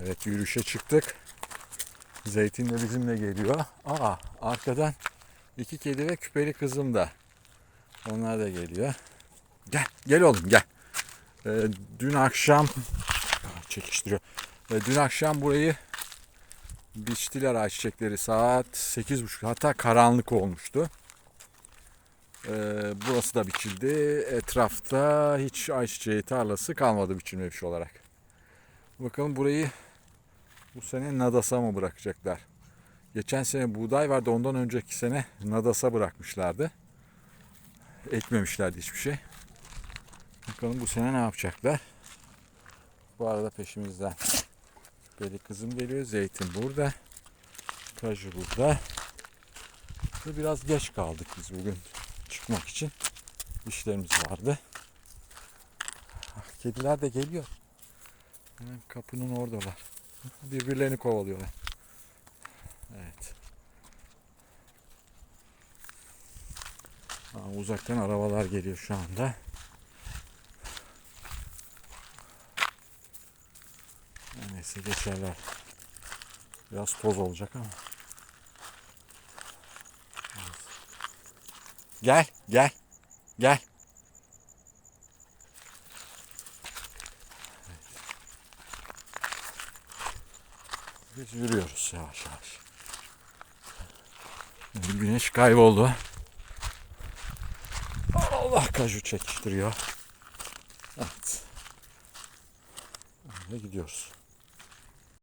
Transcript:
Evet yürüyüşe çıktık. Zeytin de bizimle geliyor. Aa arkadan iki kedi ve küpeli kızım da. Onlar da geliyor. Gel gel oğlum gel. Ee, dün akşam çekiştiriyor. Ee, dün akşam burayı biçtiler ayçiçekleri saat 8.30 hatta karanlık olmuştu. Ee, burası da biçildi. Etrafta hiç ayçiçeği tarlası kalmadı biçilmemiş olarak. Bakalım burayı bu sene Nadas'a mı bırakacaklar? Geçen sene buğday vardı ondan önceki sene Nadas'a bırakmışlardı. Ekmemişlerdi hiçbir şey. Bakalım bu sene ne yapacaklar? Bu arada peşimizden Böyle kızım geliyor. Zeytin burada. Kaju burada. Ve biraz geç kaldık biz bugün çıkmak için. İşlerimiz vardı. Ah, Kediler de geliyor. Hemen kapının oradalar. Birbirlerini kovalıyorlar. Evet. Aa, uzaktan arabalar geliyor şu anda. Neyse geçerler. Biraz toz olacak ama. Gel, gel, gel. Biz yürüyoruz yavaş yavaş. Güneş kayboldu. Allah kaju çekiştiriyor. Evet. Öyle gidiyoruz.